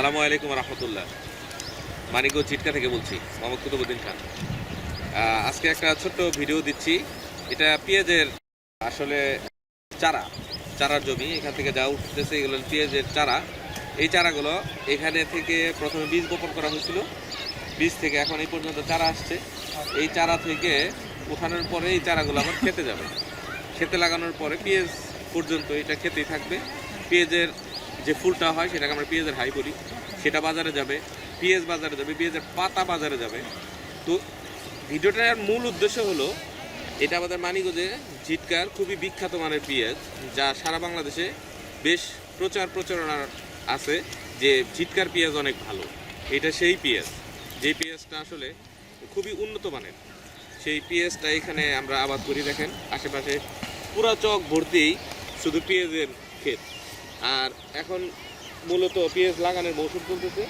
সালামু আলাইকুম রহমতুল্লাহ। মানিকগঞ্জ চিটকা থেকে বলছি, মোহাম্মদ কুতুবুদ্দিন খান। আজকে একটা ছোট্ট ভিডিও দিচ্ছি। এটা পেঁয়াজের আসলে চারা, চারার জমি, এখান থেকে যা উঠতেছে এগুলো পেঁয়াজের চারা। এই চারাগুলো এখানে থেকে প্রথমে বীজ বপন করা হয়েছিল। বীজ থেকে এখন এই পর্যন্ত চারা আসছে। এই চারা থেকে উঠানোর পরে এই চারাগুলো আবার খেতে যাবে। খেতে লাগানোর পরে পেঁয়াজ পর্যন্ত এটা খেতেই থাকবে। পেঁয়াজের যে ফুলটা হয় সেটাকে আমরা পেঁয়াজের হাই বলি, সেটা বাজারে যাবে, পেঁয়াজ বাজারে যাবে, পেঁয়াজের পাতা বাজারে যাবে। তো ভিডিওটার মূল উদ্দেশ্য হলো, এটা আমাদের মানিগঞ্জে ঝিটকার খুবই বিখ্যাত মানের পেঁয়াজ, যা সারা বাংলাদেশে বেশ প্রচার প্রচারণা আছে যে ঝিটকার পেঁয়াজ অনেক ভালো। এটা সেই পেঁয়াজ, যে পেঁয়াজটা আসলে খুবই উন্নত মানের। সেই পেঁয়াজটা এখানে আমরা আবাদ করি দেখেন, আশেপাশে পুরা চক ভর্তি শুধু পেঁয়াজের ক্ষেত। আর এখন মূলত পেঁয়াজ লাগানোর মৌসুম চলতেছে।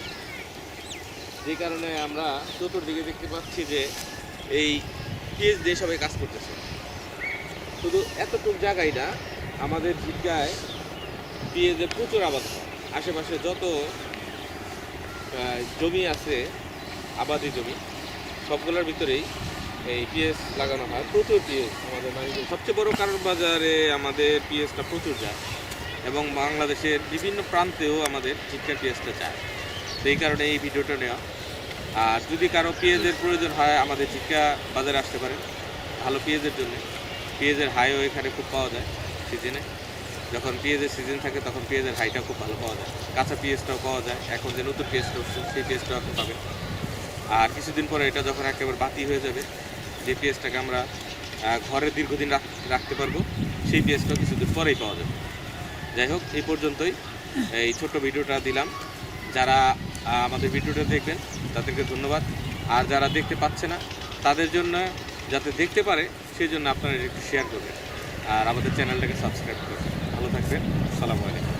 যে কারণে আমরা চতুর্দিকে দেখতে পাচ্ছি যে এই পেঁয়াজ দিয়ে সবাই কাজ করতেছে। শুধু এতটুকু জায়গায় না, আমাদের জিজ্ঞায় পেঁয়াজের প্রচুর আবাদ হয়। আশেপাশে যত জমি আছে, আবাদি জমি, সবগুলোর ভিতরেই এই পিএস লাগানো হয়। প্রচুর পিএস আমাদের বাড়িতে। সবচেয়ে বড় কারণ বাজারে আমাদের পিএসটা প্রচুর যায়। এবং বাংলাদেশের বিভিন্ন প্রান্তেও আমাদের চিৎকার পিএসটা চায়। সেই কারণে এই ভিডিওটা নেওয়া। আর যদি কারও পেঁয়াজের প্রয়োজন হয়, আমাদের চিৎকা বাজারে আসতে পারেন। ভালো পেঁয়াজের জন্য। পেঁয়াজের হাইও এখানে খুব পাওয়া যায় সিজনে যখন পেঁয়াজের সিজন থাকে, তখন পেঁয়াজের হাইটা খুব ভালো পাওয়া যায়। কাঁচা পেঁয়াজটাও পাওয়া যায়। এখন যে নতুন পেঁয়াজটা উঠছে, সেই পেঁয়াজটাও এখন পাবেন। আর কিছুদিন পরে এটা যখন একেবারে বাতি হয়ে যাবে, যে পেঁয়াজটাকে আমরা ঘরে দীর্ঘদিন রাখ- রাখতে পারব, সেই পেঁয়াজটাও কিছুদিন পরেই পাওয়া যাবে। যাই হোক, এই পর্যন্তই। এই ছোট্ট ভিডিওটা দিলাম। যারা আমাদের ভিডিওটা দেখবেন, তাদেরকে ধন্যবাদ। আর যারা দেখতে পাচ্ছে না, তাদের জন্য যাতে দেখতে পারে, সেই জন্য আপনারা একটু শেয়ার করবেন। আর আমাদের চ্যানেলটাকে সাবস্ক্রাইব করবেন। ভালো থাকবেন। সালামু আলাইকুম।